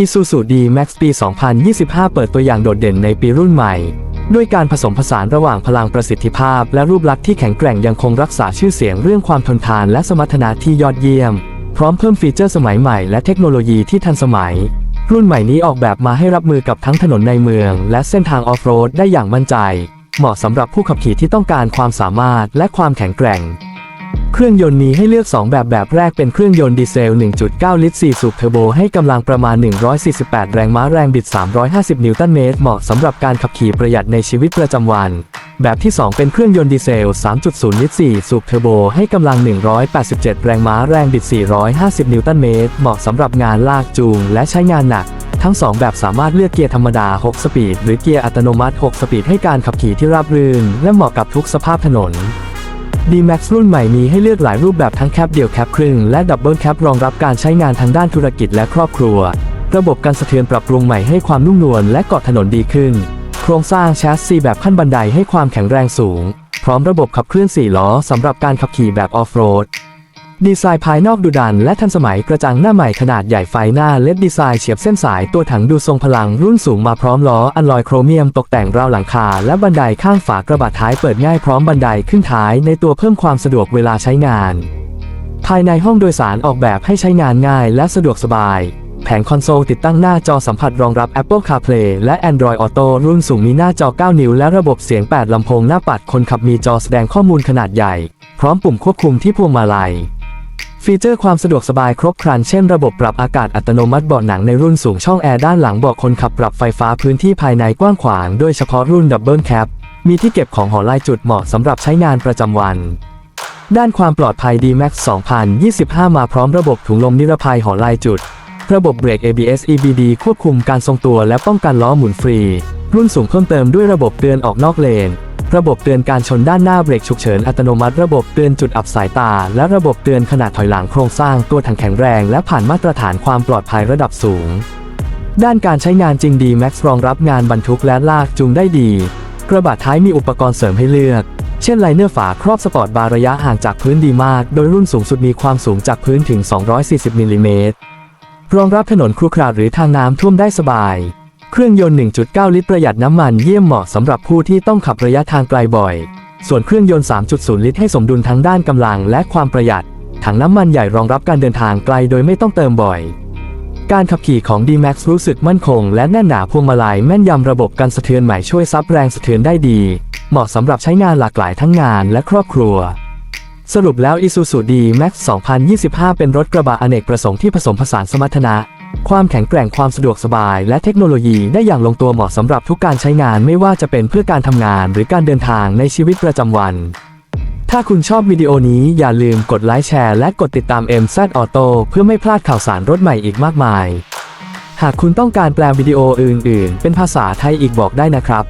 Isuzu D-Max ปี 2025 เปิดตัวอย่างโดดเด่นในปีรุ่นใหม่ ด้วยการผสมผสานระหว่างพลังประสิทธิภาพ และรูปลักษณ์ที่แข็งแกร่งยังคงรักษาชื่อเสียงเรื่องความทนทานและสมรรถนะที่ยอดเยี่ยม พร้อมเพิ่มฟีเจอร์สมัยใหม่และเทคโนโลยีที่ทันสมัย รุ่นใหม่นี้ออกแบบมาให้รับมือกับทั้งถนนในเมือง และเส้นทางออฟโรดได้อย่างมั่นใจ เหมาะสำหรับผู้ขับขี่ที่ต้องการความสามารถและความแข็งแกร่ง เครื่องยนต์มีให้เลือก 2 แบบแบบแรกเป็นเครื่องยนต์ดีเซล 1.9 ลิตร 4 สูบเทอร์โบให้กำลังประมาณ 148 แรงม้าแรงบิด 350 นิวตันเมตร เหมาะสำหรับการขับขี่ประหยัดในชีวิตประจำวัน แบบที่ 2 เป็นเครื่องยนต์ดีเซล 3.0 ลิตร 4 สูบเทอร์โบให้กำลัง 187 แรงม้าแรงบิด 450 นิวตันเมตร เหมาะสำหรับงานลากจูงและใช้งานหนักทั้ง 2 แบบสามารถเลือกเกียร์ธรรมดา 6 สปีด หรือเกียร์อัตโนมัติ 6 สปีดให้การขับขี่ที่ราบรื่น และเหมาะกับทุกสภาพถนน D-Max รุ่นใหม่มีให้เลือกหลายรูปแบบทั้งแคปเดี่ยวแคปครึ่งและดับเบิลแคปรองรับการใช้งานทางด้านธุรกิจและครอบครัว ระบบการสะเทือนปรับปรุงใหม่ให้ความนุ่มนวลและเกาะถนนดีขึ้น โครงสร้างแชสซีแบบขั้นบันไดให้ความแข็งแรงสูง พร้อมระบบขับเคลื่อน4ล้อสำหรับการขับขี่แบบออฟโรด ดีไซน์ภายนอกดูดันและทันสมัยกระจังหน้าใหม่ขนาดใหญ่ไฟหน้าเล็ดดีไซน์เฉียบเส้นสายตัวถังดูทรงพลังรุ่นสูงมาพร้อมล้ออัลลอยโครเมียมตกแต่งราวหลังคา และบันไดข้างฝากระบะท้ายเปิดง่ายพร้อมบันไดขึ้นท้ายในตัวเพิ่มความสะดวกเวลาใช้งาน ภายในห้องโดยสารออกแบบให้ใช้งานง่ายและสะดวกสบายแผงคอนโซลติดตั้งหน้าจอสัมผัสรองรับ Apple CarPlay และ Android Auto รุ่นสูงมีหน้าจอ 9 นิ้ว และระบบเสียง 8 ลำโพงหน้าปัดคนขับมีจอแสดงข้อมูลขนาดใหญ่ พร้อมปุ่มควบคุมที่พวงมาลัย ฟีเจอร์ความสะดวกสบายครบครันเช่นระบบปรับอากาศอัตโนมัติเบาะหนังในรุ่นสูงช่องแอร์ด้านหลังเบาะคนขับปรับไฟฟ้าพื้นที่ภายในกว้างขวางโดยเฉพาะรุ่นดับเบิลแคปมีที่เก็บของหอลายจุดเหมาะสำหรับใช้งานประจำวัน ด้านความปลอดภัย D-Max 2025 มาพร้อมระบบถุงลมนิรภัยหอลายจุด ระบบเบรก ABS EBD ควบคุมการทรงตัวและป้องกันล้อหมุนฟรี รุ่นสูงเพิ่มเติมด้วยระบบเตือนออกนอกเลน ระบบเตือนการชนด้านหน้าเบรกฉุกเฉินอัตโนมัติ ระบบเตือนจุดอับสายตา และระบบเตือนขนาดถอยหลังโครงสร้างตัวถังแข็งแรง และผ่านมาตรฐานความปลอดภัยระดับสูง ด้านการใช้งานจริงดี Max รองรับงานบรรทุกและลากจูงได้ดี กระบะท้ายมีอุปกรณ์เสริมให้เลือก เช่นไลเนอร์ฝาครอบสปอร์ตบาร์ระยะห่างจากพื้นดีมาก โดยรุ่นสูงสุดมีความสูงจากพื้นถึง 240มิลลิเมตรรองรับถนนครุขระหรือทางน้ำท่วมได้สบาย เครื่องยนต์ 1.9 ลิตรประหยัดน้ำมันเยี่ยมเหมาะสำหรับผู้ที่ต้องขับระยะทางไกลบ่อย ส่วนเครื่องยนต์ 3.0 ลิตรให้สมดุลทั้งด้านกำลังและความประหยัด ถังน้ำมันใหญ่รองรับการเดินทางไกลโดยไม่ต้องเติมบ่อย การขับขี่ของ D-Max รู้สึกมั่นคง และแน่นหนาพวงมาลัยแม่นยำระบบการสะเทือนใหม่ช่วยซับแรงสะเทือนได้ดี เหมาะสำหรับใช้งานหลากหลายทั้งงานและครอบครัวสรุปแล้ว Isuzu D-Max 2025 เป็นรถกระบะอเนกประสงค์ที่ผสมผสานสมรรถนะ ความแข็งแกร่งความสะดวกสบาย และเทคโนโลยีได้อย่างลงตัวเหมาะสำหรับทุกการใช้งานไม่ว่าจะเป็นเพื่อการทำงานหรือการเดินทางในชีวิตประจำวัน ถ้าคุณชอบวิดีโอนี้อย่าลืมกดไลค์แชร์และกดติดตาม MZ Auto เพื่อไม่พลาดข่าวสารรถใหม่อีกมากมาย หากคุณต้องการแปลวิดีโออื่น ๆ เป็นภาษาไทยอีกบอกได้นะครับ